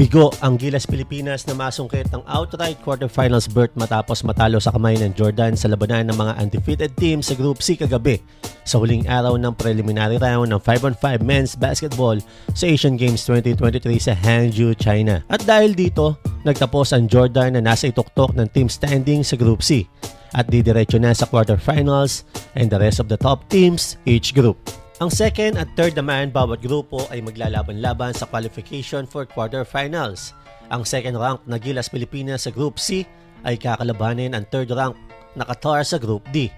Nabigo ang Gilas Pilipinas na masungkit ng outright quarterfinals berth matapos matalo sa kamay ng Jordan sa labanan ng mga undefeated team sa Group C kagabi sa huling araw ng preliminary round ng 5-on-5 men's basketball sa Asian Games 2023 sa Hangzhou, China. At dahil dito, nagtapos ang Jordan na nasa ituktok ng team standing sa Group C at didiretso na sa quarterfinals and the rest of the top teams each group. Ang second at third naman bawat grupo ay maglalaban-laban sa qualification for quarterfinals. Ang second rank na Gilas Pilipinas sa Group C ay kakalabanin ang third rank na Qatar sa Group D.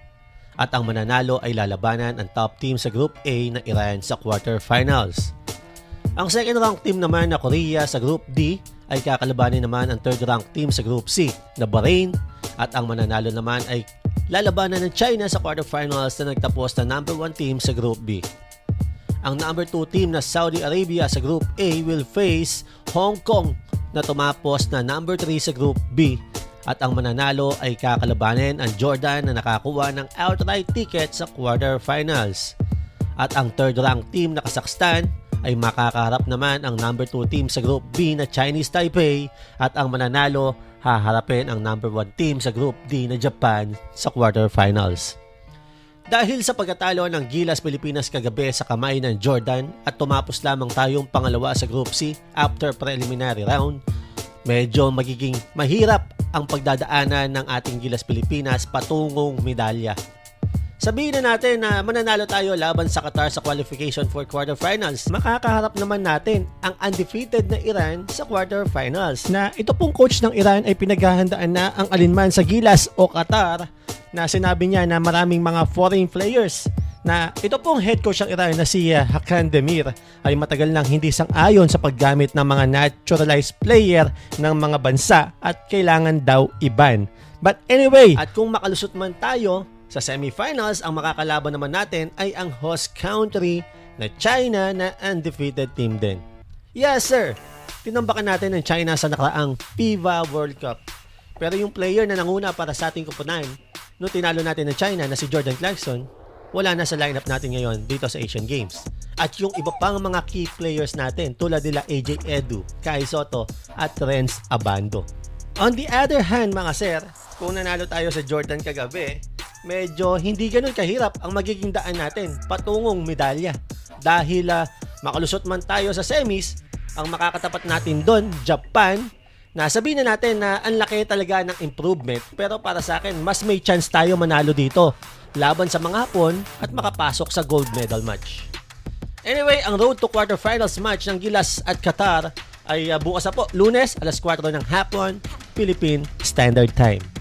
At ang mananalo ay lalabanan ang top team sa Group A na Iran sa quarterfinals. Ang second rank team naman na Korea sa Group D ay kakalabanin naman ang third rank team sa Group C na Bahrain at ang mananalo naman ay lalabanan ng China sa quarterfinals na nagtapos na number 1 team sa Group B. Ang number 2 team na Saudi Arabia sa Group A will face Hong Kong na tumapos na number 3 sa Group B at ang mananalo ay kakalabanin ang Jordan na nakakuha ng outright ticket sa quarterfinals. At ang third rank team na Kazakhstan ay makakaharap naman ang number 2 team sa Group B na Chinese Taipei at ang mananalo haharapin ang number 1 team sa Group D na Japan sa quarterfinals. Dahil sa pagkatalo ng Gilas Pilipinas kagabi sa kamay ng Jordan at tumapos lamang tayong pangalawa sa Group C after preliminary round, medyo magiging mahirap ang pagdadaanan ng ating Gilas Pilipinas patungong medalya. Sabihin na natin na mananalo tayo laban sa Qatar sa qualification for quarterfinals. Makakaharap naman natin ang undefeated na Iran sa quarterfinals. Na ito pong coach ng Iran ay pinaghahandaan na ang alinman sa Gilas o Qatar na sinabi niya na maraming mga foreign players na ito pong head coach ng Iran na si uh, Hakan Demir ay matagal nang hindi sang-ayon sa paggamit ng mga naturalized player ng mga bansa at kailangan daw iban. But anyway, at kung makalusot man tayo sa semifinals, ang makakalaban naman natin ay ang host country na China na undefeated team din. Yes sir, tinambakan natin ng China sa nakaraang FIBA World Cup. Pero yung player na nanguna para sa ating kupunan, no tinalo natin ng China na si Jordan Clarkson, wala na sa lineup natin ngayon dito sa Asian Games. At yung iba pang mga key players natin tulad nila AJ Edu, Kai Soto at Renz Abando. On the other hand mga sir, kung nanalo tayo sa Jordan kagabi, medyo hindi ganun kahirap ang magiging daan natin patungong medalya. Dahil uh, makalusot man tayo sa semis, ang makakatapat natin doon, Japan, na sabihin na natin na ang laki talaga ng improvement pero para sa akin mas may chance tayo manalo dito laban sa mga Hapon at makapasok sa gold medal match. Anyway, ang road to quarterfinals match ng Gilas at Qatar ay uh, bukas na po, lunes, alas 4 ng hapon, Philippine Standard Time.